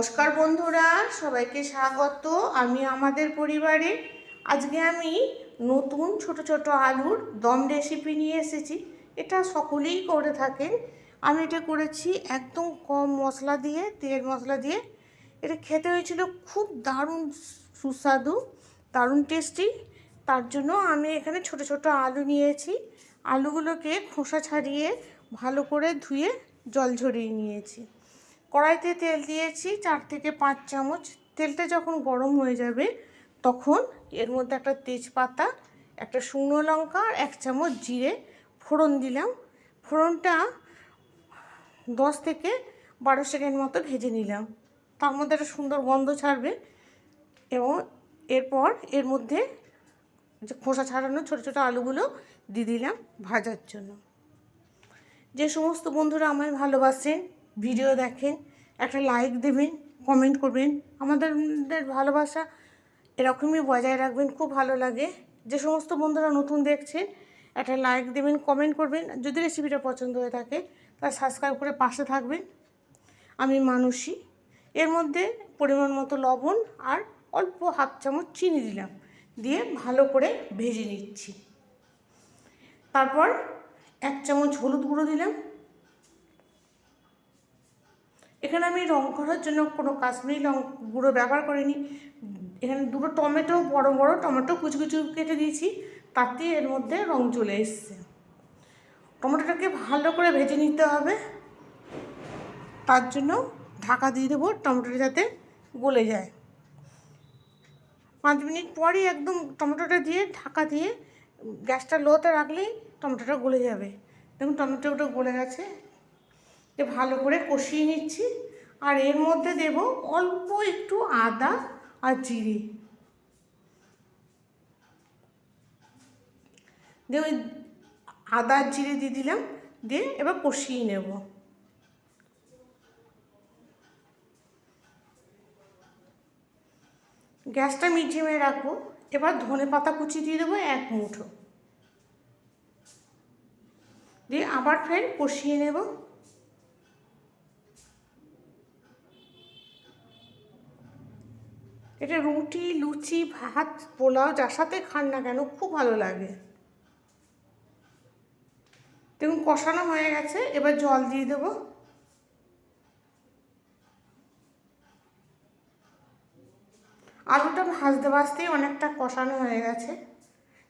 নমস্কার বন্ধুরা, সবাইকে স্বাগত। আমি আমাদের পরিবারে। আজকে আমি নতুন ছোট ছোট আলুর দম রেসিপি নিয়ে এসেছি। এটা সকলেই করে থাকেন আমি এটা করেছি একদম কম মশলা দিয়ে, তেল মশলা দিয়ে। এটা খেতে হয়েছিল খুব দারুণ সুস্বাদু, দারুণ টেস্টি তার জন্য আমি এখানে ছোট ছোট আলু নিয়েছি। আলুগুলোকে খোসা ছাড়িয়ে ভালো করে ধুয়ে জল ঝরিয়ে নিয়েছি। কড়াইতে তেল দিয়েছি, চার থেকে পাঁচ চামচ। তেলটা যখন গরম হয়ে যাবে, তখন এর মধ্যে একটা তেজপাতা, একটা শুকনো লঙ্কা আর এক চামচ জিরে ফোড়ন দিলাম। ফোড়নটা দশ থেকে বারো সেকেন্ড মতো ভেজে নিলাম। তার মধ্যে একটা সুন্দর গন্ধ ছাড়বে এবং এরপর এর মধ্যে যে খোসা ছাড়ানো ছোটো ছোটো আলুগুলো দিয়ে দিলাম ভাজার জন্য। যে সমস্ত বন্ধুরা আমায় ভালোবাসেন ভিডিও দেখেন, একটা লাইক দেবেন কমেন্ট করবেন। আমাদের ভালোবাসা এরকমই বজায় রাখবেন, খুব ভালো লাগে। যে সমস্ত বন্ধুরা নতুন দেখছেন, একটা লাইক দেবেন কমেন্ট করবেন। যদি রেসিপিটা পছন্দ হয়ে থাকে, তাহলে সাবস্ক্রাইব করে পাশে থাকবেন। আমি মানুষই এর মধ্যে পরিমাণ মতো লবণ আর অল্প হাফ চামচ চিনি দিলাম। দিয়ে ভালো করে ভেজে নিচ্ছি। তারপর এক চামচ হলুদ গুঁড়ো দিলাম। এখানে আমি রং করার জন্য কোনো কাশ্মীরি লং গুঁড়ো ব্যবহার করিনি। এখানে দুটো টমেটো, বড় বড় টমেটো কুচু কুচু কেটে দিয়েছি, তাতে এর মধ্যে রং চলে এসছে। টমেটোটাকে ভালো করে ভেজে নিতে হবে। তার জন্য ঢাকা দিয়ে দেবো টমেটোটা যাতে গলে যায়। পাঁচ মিনিট পরই একদম টমেটোটা দিয়ে ঢাকা দিয়ে গ্যাসটা লোতে রাখলেই টমেটোটা গলে যাবে। দেখুন টমেটোটা গলে গেছে। এ ভালো করে কষিয়ে নিচ্ছি। আর এর মধ্যে দেব অল্প একটু আদা আর জিরে। দিয়ে ওই আদা জিরে দিয়ে দিলাম, দিয়ে এবার কষিয়ে নেব। গ্যাসটা মিডিয়ামে রাখব, এবার ধনে পাতা কুচি দিয়ে দেবো এক মুঠো। দিয়ে আবার ফের কষিয়ে নেব। এটা রুটি, লুচি, ভাত, পোলাও, যার সাথে খান না কেন খুব ভালো লাগে। দেখুন, কষানো হয়ে গেছে, এবার জল দিয়ে দেব। আলুটা ভাজতে ভাজতেই অনেকটা কষানো হয়ে গেছে।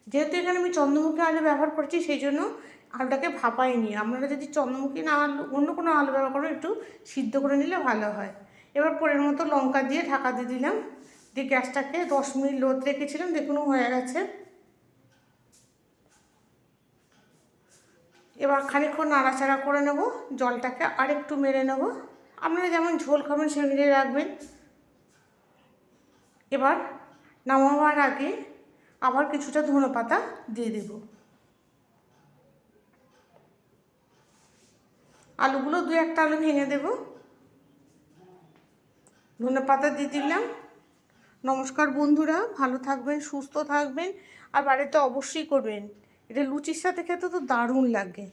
যেহেতু এখানে আমি চন্দ্রমুখী আলু ব্যবহার করছি, সেই জন্য আলুটাকে ভাপাইনি। আপনারা যদি চন্দ্রমুখী না আলু, অন্য কোনো আলু ব্যবহার করেন, একটু সিদ্ধ করে নিলে ভালো হয়। এবার পরের মতো লঙ্কা দিয়ে ঢাকা দিয়ে দিলাম। দিয়ে গ্যাসটাকে দশ মিনিট লোদ রেখেছিলাম, দেখুন হয়ে গেছে। এবার খানিক্ষণ নাড়াচাড়া করে নেব, জলটাকে আরেকটু মেরে নেব। আপনারা যেমন ঝোল খাবেন সে মিলিয়ে রাখবেন। এবার নামাবার আগে আবার কিছুটা ধনে পাতা দিয়ে দেব। আলুগুলো দু একটা আলু ভেঙে দেব। ধনে পাতা দিয়ে দিলাম। নমস্কার বন্ধুরা, ভালো থাকবেন, সুস্থ থাকবেন, আর বাড়িতে অবশ্যই করবেন। এটা লুচির সাথে খেতে তো দারুণ লাগে।